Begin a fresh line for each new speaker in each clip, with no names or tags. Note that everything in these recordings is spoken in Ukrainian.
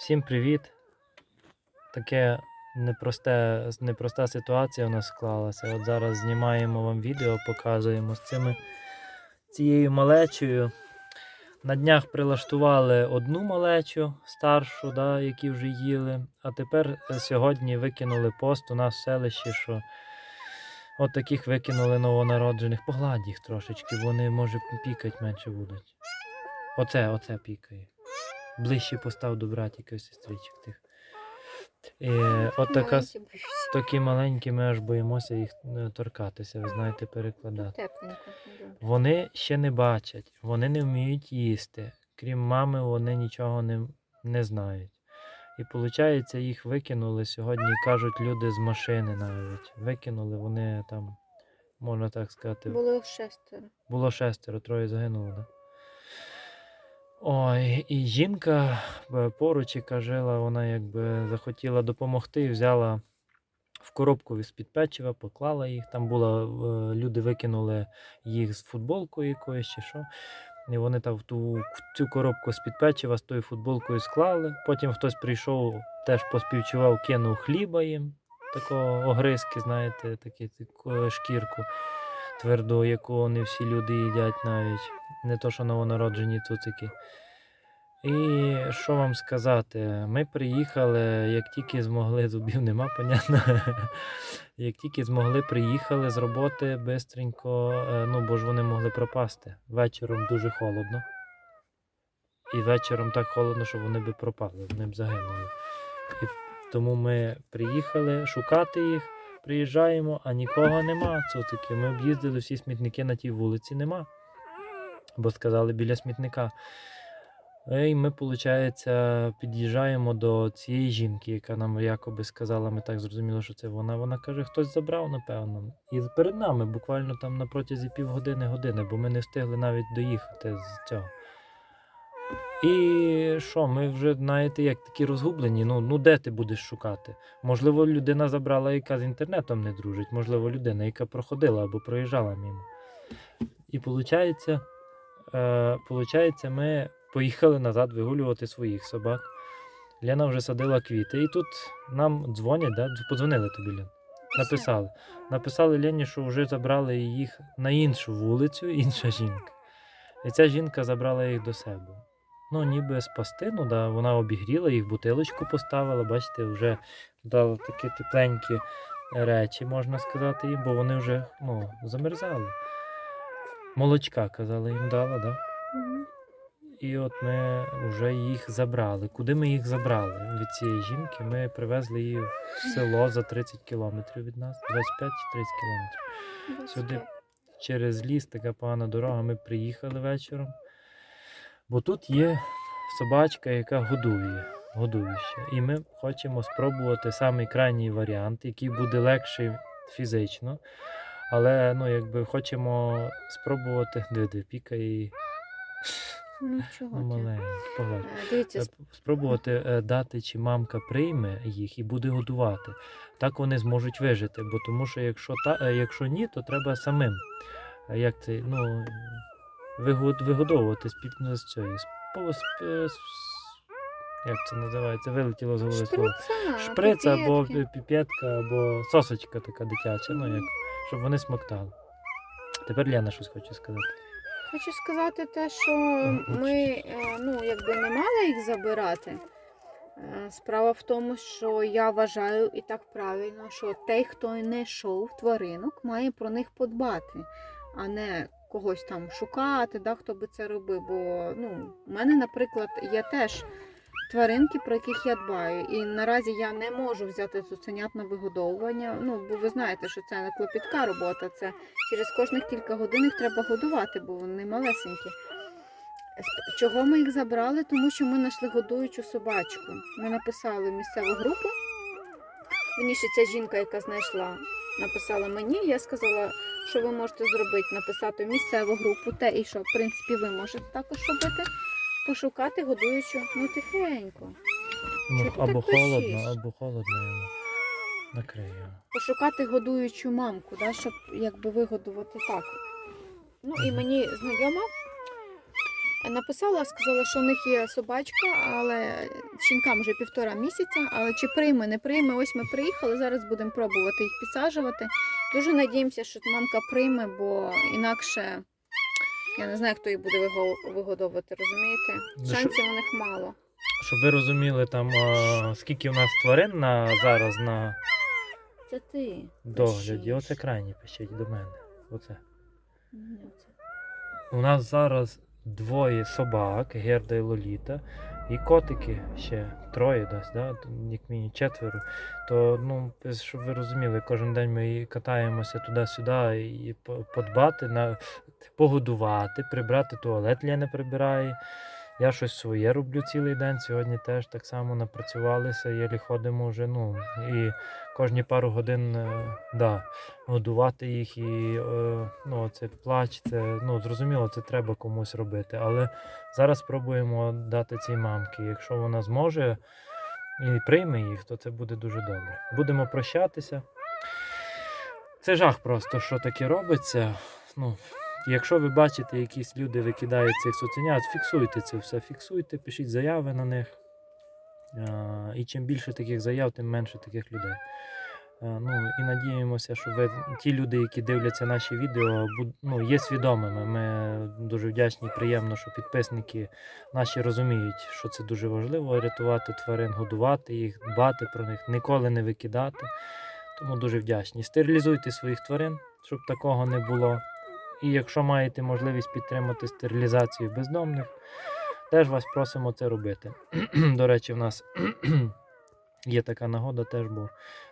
Всім привіт! Таке непросте, непроста ситуація у нас склалася. От зараз знімаємо вам відео, показуємо з цими, цією малечею. На днях прилаштували одну малечу старшу, да, які вже їли. А тепер е, сьогодні викинули пост у нас в селищі, що от таких викинули новонароджених. Погладь їх трошечки, вони може пікать менше будуть. Оце, оце пікає. Ближче постав до братіка сестричок тих. І, от така, с- такі маленькі, ми аж боїмося їх е, торкатися, ви знаєте, перекладати.
Тепленько.
Вони ще не бачать, вони не вміють їсти. Крім мами, вони нічого не, не знають. І виходить, їх викинули сьогодні, кажуть люди з машини навіть. Викинули, вони там, можна так сказати,
Було шестеро.
було шестеро, троє загинуло, да? Ой, і жінка е, поруч, яка жила, вона якби захотіла допомогти, взяла в коробку з-під печива, поклала їх. Там була, е, люди викинули їх з футболкою якоюсь чи що. І вони там в ту, в цю коробку з-під печива з тою футболкою склали. Потім хтось прийшов, теж поспівчував, кинув хліба їм, такого огризки, знаєте, такі, шкірку тверду, яку не всі люди їдять навіть. Не то, що новонароджені цуцики. І що вам сказати? Ми приїхали, як тільки змогли, зубів нема, понятно. Як тільки змогли, приїхали з роботи бистренько, е, ну бо ж вони могли пропасти. Вечором дуже холодно. І вечором так холодно, що вони би пропали, вони б загинули. І тому ми приїхали шукати їх, приїжджаємо, а нікого нема. Цуцики. Ми об'їздили всі смітники на тій вулиці, нема. Бо сказали біля смітника. І ми, виходить, під'їжджаємо до цієї жінки, яка нам якоби сказала, ми так зрозуміли, що це вона. Вона каже, хтось забрав, напевно. І перед нами буквально там на протязі півгодини години, бо ми не встигли навіть доїхати з цього. І що, ми вже, знаєте, як такі розгублені. Ну, ну де ти будеш шукати? Можливо, людина забрала, яка з інтернетом не дружить, можливо, людина, яка проходила або проїжджала мимо. І виходить, е, получається, ми поїхали назад вигулювати своїх собак. Лена вже садила квіти, і тут нам дзвонять, да? подзвонили тобі, Лен. Написали. Написали Лені, що вже забрали їх на іншу вулицю, інша жінка. І ця жінка забрала їх до себе. Ну, ніби спасти, ну да, вона обігріла їх, бутилочку поставила, бачите, вже дала такі тепленькі речі, можна сказати, їм, бо вони вже ну, замерзали. Молочка, казали, їм дала, так? Да? І от ми вже їх забрали. Куди ми їх забрали від цієї жінки? Ми привезли її в село за 30 кілометрів від нас, 25-30 кілометрів. Сюди через ліс така погана дорога. Ми приїхали вечором. Бо тут є собачка, яка годує, годуюча. І ми хочемо спробувати самий крайній варіант, який буде легший фізично. Але ну, якби хочемо спробувати. Диви, піка і
Ну, чого
ну,
ти? Е, Дивіться,
Е, Спробувати е, дати, чи мамка прийме їх і буде годувати. Так вони зможуть вижити. Бо тому що якщо та, е, якщо ні, то треба самим. е, Як це, ну, вигод, вигодовувати з ну, з цієї. з по- з- е, з- Як це називається? Вилетіло з голови слово.
шприца,
Шприц або
піпетки.
пі- піпетка, або сосочка така дитяча, ну як, щоб вони смоктали. Тепер Лена щось хоче сказати.
Хочу сказати те, що ми е, ну, якби не мали їх забирати. Е, Справа в тому, що я вважаю і так правильно, що той, хто не йшов тваринок, має про них подбати, а не когось там шукати, да, хто би це робив. Бо ну, в мене, наприклад, є теж тваринки, про яких я дбаю. І наразі я не можу взяти цуценят на вигодовування. Ну, бо ви знаєте, що це не клопітка робота, це через кожних кілька годин їх треба годувати, бо вони малесенькі. Чого ми їх забрали? Тому що ми знайшли годуючу собачку. Ми написали місцеву групу. Вірніше, ця жінка, яка знайшла, написала мені. Я сказала, що ви можете зробити, написати місцеву групу, те і що, в принципі, ви можете також робити. Пошукати годуючу, ну тихенько.
Ну,
Чого ти
або
так
холодно,
пишеш?
або холодно йому. Накрию.
Пошукати годуючу мамку, да, щоб якби вигодувати так. Ну і мені знайома Написала, сказала, що у них є собачка, але щенкам вже півтора місяця. Але чи прийме, не прийме. Ось ми приїхали. Зараз будемо пробувати їх підсаджувати. Дуже надіємося, що мамка прийме, бо інакше я не знаю, хто їх буде вигодовувати, розумієте?
Ну,
Шансів у них мало.
Щоб ви розуміли, там а, скільки у нас тварин на зараз на
Це ти.
догляді. Оце крайні пишіть до мене. Оце. У нас зараз двоє собак, Герда і Лоліта, і котики ще троє десь, да? як мінімум четверо. То, ну, щоб ви розуміли, кожен день ми катаємося туди-сюди і подбати, на, погодувати, прибрати туалет Лена прибирає. Я щось своє роблю цілий день. Сьогодні теж так само напрацювалися, єлі ходимо вже. Ну, і кожні пару годин е, да, годувати їх і е, ну, це плач, це ну, зрозуміло, це треба комусь робити. Але зараз спробуємо дати цій мамці. Якщо вона зможе і прийме їх, то це буде дуже добре. Будемо прощатися. Це жах просто, що таке робиться. Ну, якщо ви бачите, якісь люди викидають цих цуценят, фіксуйте це все, фіксуйте, пишіть заяви на них. І чим більше таких заяв, тим менше таких людей. Ну і надіємося, що ви ті люди, які дивляться наші відео, ну, є свідомими. Ми дуже вдячні і приємно, що підписники наші розуміють, що це дуже важливо рятувати тварин, годувати їх, дбати про них, ніколи не викидати. Тому дуже вдячні. Стерилізуйте своїх тварин, щоб такого не було. І якщо маєте можливість підтримати стерилізацію бездомних, теж вас просимо це робити. До речі, в нас є така нагода теж, бо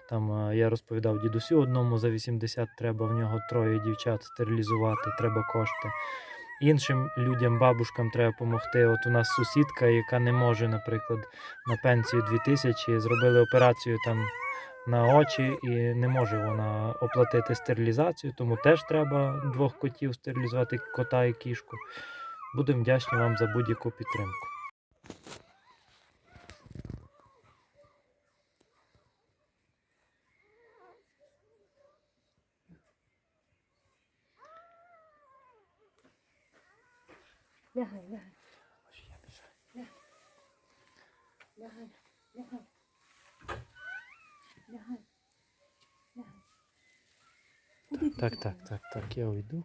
там е, я розповідав дідусю одному за 80 треба, в нього троє дівчат стерилізувати, треба кошти. Іншим людям, бабушкам треба допомогти. От у нас сусідка, яка не може, наприклад, на пенсію 2000, зробили операцію там на очі і не може вона оплатити стерилізацію, тому теж треба двох котів стерилізувати, кота і кішку. Будемо вдячні вам за будь-яку підтримку.
Лягай, лягай. Лягай, лягай. Лягай. Лягай.
Так, так, так, так, я уйду.